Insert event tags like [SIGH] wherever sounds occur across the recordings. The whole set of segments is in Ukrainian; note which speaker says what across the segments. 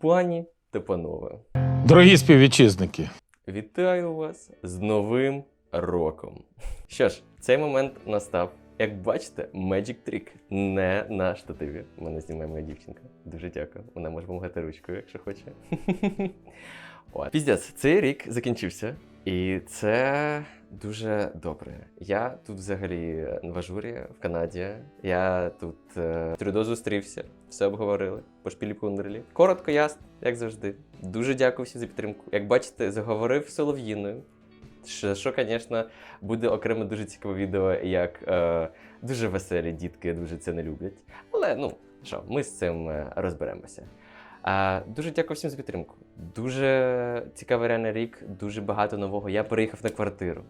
Speaker 1: Пані та панове,
Speaker 2: Дорогі співвітчизники,
Speaker 1: вітаю вас з Новим роком. Що ж, цей момент настав. Як бачите, Magic Trick не на штативі. Мене знімає моя дівчинка. Дуже дякую. Вона може помагати ручкою, якщо хоче. [LAUGHS] Піздець, цей рік закінчився, і це дуже добре. Я тут взагалі в ажурі в Канаді. Я тут е, трюдо зустрівся, все обговорили по шпілі Кундерлі. Коротко, ясно, як завжди. Дуже дякую всім за підтримку. Як бачите, заговорив солов'їною. Що, звісно, буде окремо дуже цікаве відео, як е, дуже веселі дітки дуже це не люблять. Але ну що, ми з цим е, розберемося. Е, дуже дякую всім за підтримку. Дуже цікавий реальний рік, дуже багато нового. Я переїхав на квартиру.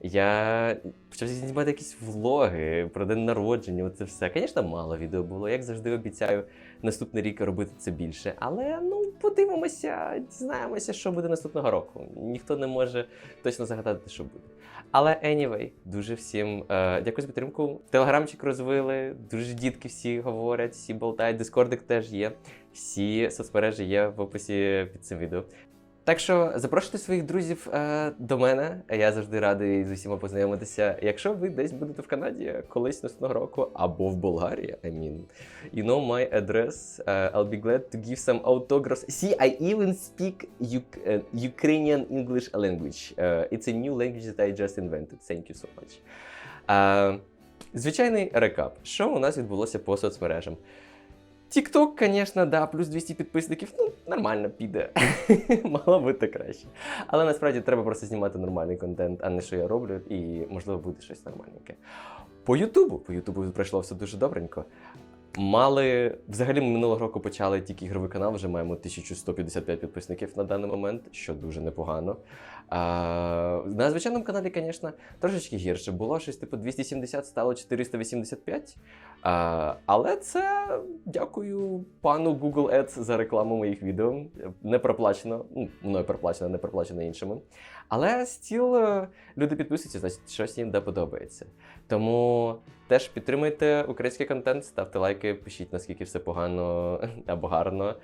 Speaker 1: Я почав знімати якісь влоги про день народження. Оце все. Звісно, мало відео було. Як завжди обіцяю наступний рік робити це більше. Але ну подивимося, дізнаємося, що буде наступного року. Ніхто не може точно загадати, що буде. Але anyway, дуже всім е, дякую за підтримку. Телеграмчик розвили, дуже дітки всі говорять, всі болтають. Дискордик теж є. Всі соцмережі є в описі під цим відео. Так що запрошуйте своїх друзів е, до мене. Я завжди радий з усіма познайомитися. Якщо ви десь будете в Канаді колись наступного року або в Болгарії, I mean, you know my address. Uh, I'll be glad to give some autographs. See, I even speak Uk- uh, Ukrainian English language. Uh, it's a new language that I just invented. Thank you so much. Uh, звичайний рекап. Що у нас відбулося по соцмережам? Тікток, звісно, да, плюс 200 підписників, ну, нормально піде. [LAUGHS] Мало бути краще. Але насправді треба просто знімати нормальний контент, а не що я роблю, і можливо буде щось нормальненьке. По Ютубу, по Ютубу пройшло все дуже добренько. Мали взагалі ми минулого року почали тільки ігровий канал, вже маємо 1155 підписників на даний момент, що дуже непогано. А, на звичайному каналі, звісно, трошечки гірше. Було щось типу 270, стало 485. А, але це дякую пану Google Ads за рекламу моїх відео. Не проплачено, ну, мною проплачено, не проплачено іншими. Але стіл е, люди підписуються, значить, щось їм де подобається. Тому теж підтримуйте український контент, ставте лайки, пишіть наскільки все погано [LAUGHS] або гарно.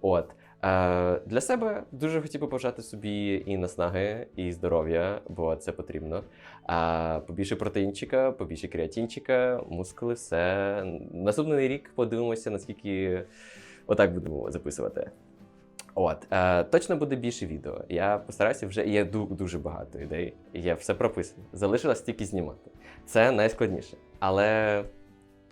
Speaker 1: От. Е, для себе дуже хотів би побажати собі і наснаги, і здоров'я, бо це потрібно. А побільше протеїнчика, побільше креатинчика, мускули, все. Наступний рік подивимося, наскільки отак будемо записувати. От, е, точно буде більше відео. Я постараюся вже є дуже багато ідей. Є все прописано. Залишилось тільки знімати. Це найскладніше. Але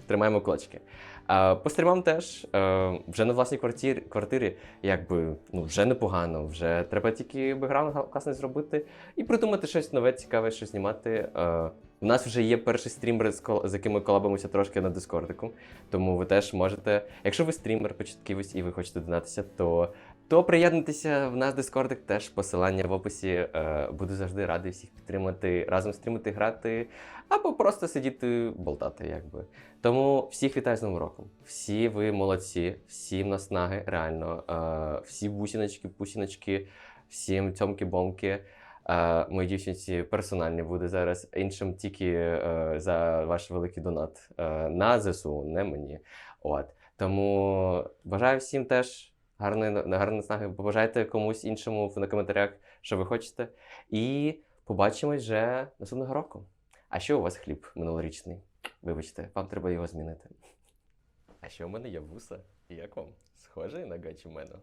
Speaker 1: тримаємо кулачки. А, по стрімам теж е, вже на власній квартирі, квартирі якби ну вже непогано. Вже треба тільки бекграунд класний зробити і придумати щось нове, цікаве, що знімати. Е, у нас вже є перший стрімер, з яким ми колабимося трошки на дискордику. Тому ви теж можете, якщо ви стрімер початківець і ви хочете донатися, то, то приєднуйтеся в нас дискордик, теж посилання в описі. Е, буду завжди радий всіх підтримати, разом стрімити, грати, або просто сидіти, болтати, якби. Тому всіх вітаю з Новим роком. Всі ви молодці, всім наснаги, реально. Е, всі бусіночки, пусіночки, всім цьомки-бомки. Е, моїй дівчинці персональні буде зараз, іншим тільки за ваш великий донат на ЗСУ, не мені. От. Тому бажаю всім теж гарної, гарної наснаги. Побажайте комусь іншому на коментарях, що ви хочете. І побачимось вже наступного року. А що у вас хліб минулорічний? Вибачте, вам треба його змінити. А ще у мене є вуса. Як вам? Схожий на гачі мене?